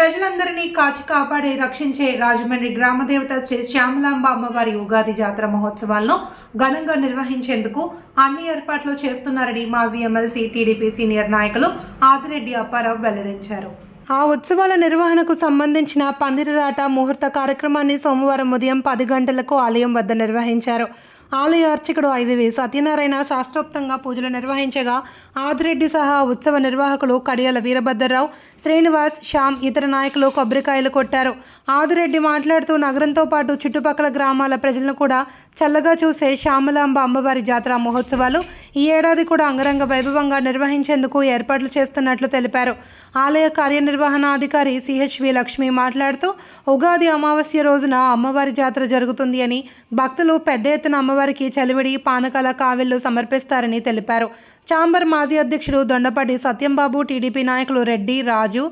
ప్రజలందరినీ కాచి కాపాడి రక్షించే రాజమండ్రి గ్రామదేవత శ్రీ శ్యామలాంబ అమ్మవారి ఉగాది జాతర మహోత్సవాలను ఘనంగా నిర్వహించేందుకు అన్ని ఏర్పాట్లు చేస్తున్నారని మాజీ ఎమ్మెల్సీ టీడీపీ సీనియర్ నాయకులు ఆదిరెడ్డి అప్పారావు వెల్లడించారు. ఆ ఉత్సవాల నిర్వహణకు సంబంధించిన పందిరిరాట ముహూర్త కార్యక్రమాన్ని సోమవారం ఉదయం పది గంటలకు ఆలయం వద్ద నిర్వహించారు. ఆలయ అర్చకుడు ఐవివి సత్యనారాయణ శాస్త్రోక్తంగా పూజలు నిర్వహించగా ఆదిరెడ్డి సహా ఉత్సవ నిర్వాహకులు కడియాల వీరభద్రరావు శ్రీనివాస్ శ్యామ్ ఇతర నాయకులు కొబ్బరికాయలు కొట్టారు. ఆదిరెడ్డి మాట్లాడుతూ నగరంతో పాటు చుట్టుపక్కల గ్రామాల ప్రజలను కూడా చల్లగా చూసే శ్యామలాంబ అమ్మవారి జాతర మహోత్సవాలు ఈ ఏడాది కూడా అంగరంగ వైభవంగా నిర్వహించేందుకు ఏర్పాట్లు చేస్తున్నట్లు తెలిపారు. ఆలయ కార్యనిర్వహణాధికారి సిహెచ్వి లక్ష్మి మాట్లాడుతూ ఉగాది అమావాస్య రోజున అమ్మవారి జాతర జరుగుతుంది అని భక్తులు పెద్ద ఎత్తున అమ్మవారికి చలివిడి పానకాల కావిళ్ళు సమర్పిస్తారని తెలిపారు. చాంబర్ మాజీ అధ్యక్షుడు దొండపాటి సత్యంబాబు టీడీపీ నాయకులు రెడ్డి రాజు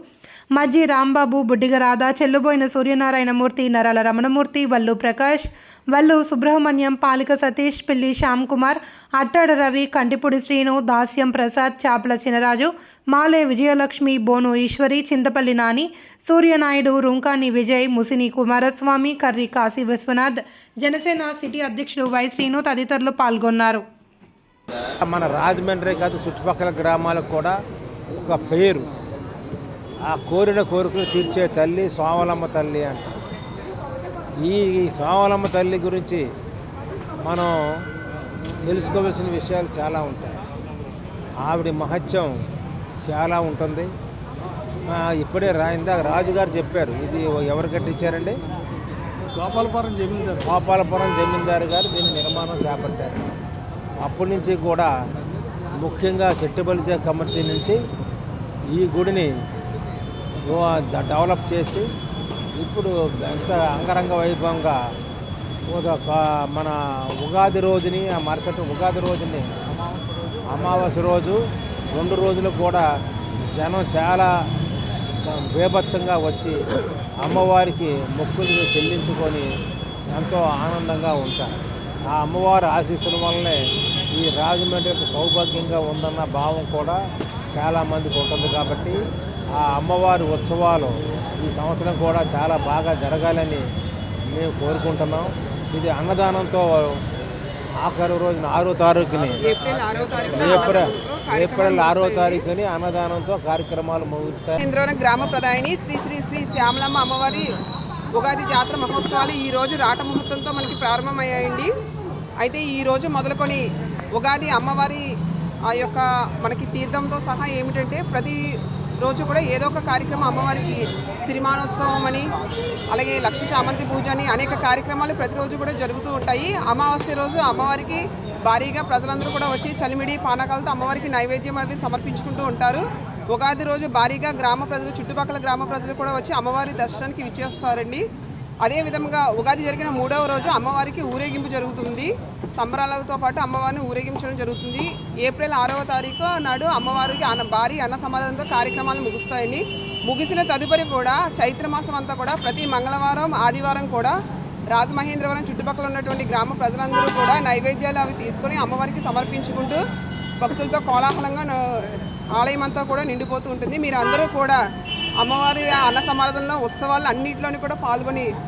మజ్జి రాంబాబు బుడ్డిగ రాధా చెల్లుబోయిన సూర్యనారాయణమూర్తి నరాల రమణమూర్తి వల్లు ప్రకాష్ వల్లు సుబ్రహ్మణ్యం పాలిక సతీష్ పిల్లి శ్యామ్ కుమార్ అట్టాడ రవి కంటిపూడి శ్రీను దాస్యం ప్రసాద్ చాపల చినరాజు మాలే విజయలక్ష్మి బోను ఈశ్వరి చింతపల్లి నాని సూర్యనాయుడు రుంకాని విజయ్ ముసిని కుమారస్వామి కర్రి కాశీ విశ్వనాథ్ జనసేన సిటీ అధ్యక్షుడు వై శ్రీను తదితరులు పాల్గొన్నారు. మన రాజమండ్రి కాదు చుట్టుపక్కల గ్రామాలకు కూడా ఒక పేరు. ఆ కోరిన కోరికలు తీర్చే తల్లి స్వావలమ్మ తల్లి అంట. ఈ స్వావలమ్మ తల్లి గురించి మనం తెలుసుకోవాల్సిన విషయాలు చాలా ఉంటాయి. ఆవిడ మహత్యం చాలా ఉంటుంది. ఇప్పుడే రా ఇందాక రాజుగారు చెప్పారు ఇది ఎవరు కట్టించారండి? గోపాలపురం జమీందారు. గోపాలపురం జమీందారు గారు దీన్ని నిర్మాణం చేపట్టారు. అప్పటి నుంచి కూడా ముఖ్యంగా చెట్టుబలిచే కమిటీ నుంచి ఈ గుడిని డెవలప్ చేసి ఇప్పుడు ఎంత అంగరంగ వైభవంగా మన ఉగాది రోజుని ఆ మరుసటి ఉగాది రోజుని అమావాస్య రోజు రెండు రోజులు కూడా జనం చాలా బేభత్సంగా వచ్చి అమ్మవారికి మొక్కులు చెల్లించుకొని ఎంతో ఆనందంగా ఉంటారు. ఆ అమ్మవారి ఆశీస్సుల వల్లనే ఈ రాజమండ్రి యొక్క సౌభాగ్యంగా ఉందన్న భావం కూడా చాలామందికి ఉంటుంది కాబట్టి ఆ అమ్మవారి ఉత్సవాలు ఈ సంవత్సరం కూడా చాలా బాగా జరగాలని మేము కోరుకుంటున్నాం. ఇది అన్నదానంతో ఆఖరి రోజున ఆరో తారీఖుని ఏప్రిల్ ఏప్రిల్ ఆరో తారీఖుని అన్నదానంతో కార్యక్రమాలు ముగుస్తాయి ఇంద్రవరం గ్రామ ప్రధాని శ్రీ శ్రీ శ్రీ శ్యామలమ్మ అమ్మవారి ఉగాది జాతర మహోత్సవాలు ఈ రోజు రాట ముహూర్తంతో మనకి ప్రారంభమయ్యాయండి. అయితే ఈ రోజు మొదలుకొని ఉగాది అమ్మవారి ఆ యొక్క మనకి తీర్థంతో సహా ఏమిటంటే ప్రతి రోజు కూడా ఏదో ఒక కార్యక్రమం అమ్మవారికి సిరిమానోత్సవం అని అలాగే లక్ష చామంతి పూజ అని అనేక కార్యక్రమాలు ప్రతిరోజు కూడా జరుగుతూ ఉంటాయి. అమావాస్య రోజు అమ్మవారికి భారీగా ప్రజలందరూ కూడా వచ్చి చలిమిడి పానకాలతో అమ్మవారికి నైవేద్యం అవి సమర్పించుకుంటూ ఉంటారు. ఉగాది రోజు భారీగా గ్రామ ప్రజలు చుట్టుపక్కల గ్రామ ప్రజలు కూడా వచ్చి అమ్మవారి దర్శనానికి విచ్చేస్తారండి. అదే విధంగా ఉగాది జరిగిన మూడవ రోజు అమ్మవారికి ఊరేగింపు జరుగుతుంది. సంబరాలతో పాటు అమ్మవారిని ఊరేగించడం జరుగుతుంది. ఏప్రిల్ ఆరవ తారీఖు నాడు అమ్మవారికి అన్న భారీ అన్న సమాధానంతో కార్యక్రమాలు ముగుస్తాయని. ముగిసిన తదుపరి కూడా చైత్రమాసం అంతా కూడా ప్రతి మంగళవారం ఆదివారం కూడా రాజమహేంద్రవరం చుట్టుపక్కల ఉన్నటువంటి గ్రామ ప్రజలందరూ కూడా నైవేద్యాలు అవి తీసుకొని అమ్మవారికి సమర్పించుకుంటూ భక్తులతో కోలాహలంగా ఆలయం అంతా కూడా నిండిపోతూ ఉంటుంది. మీరు అందరూ కూడా అమ్మవారి ఆ అన్న సమారాధనలో ఉత్సవాలు అన్నింటిలోని కూడా పాల్గొని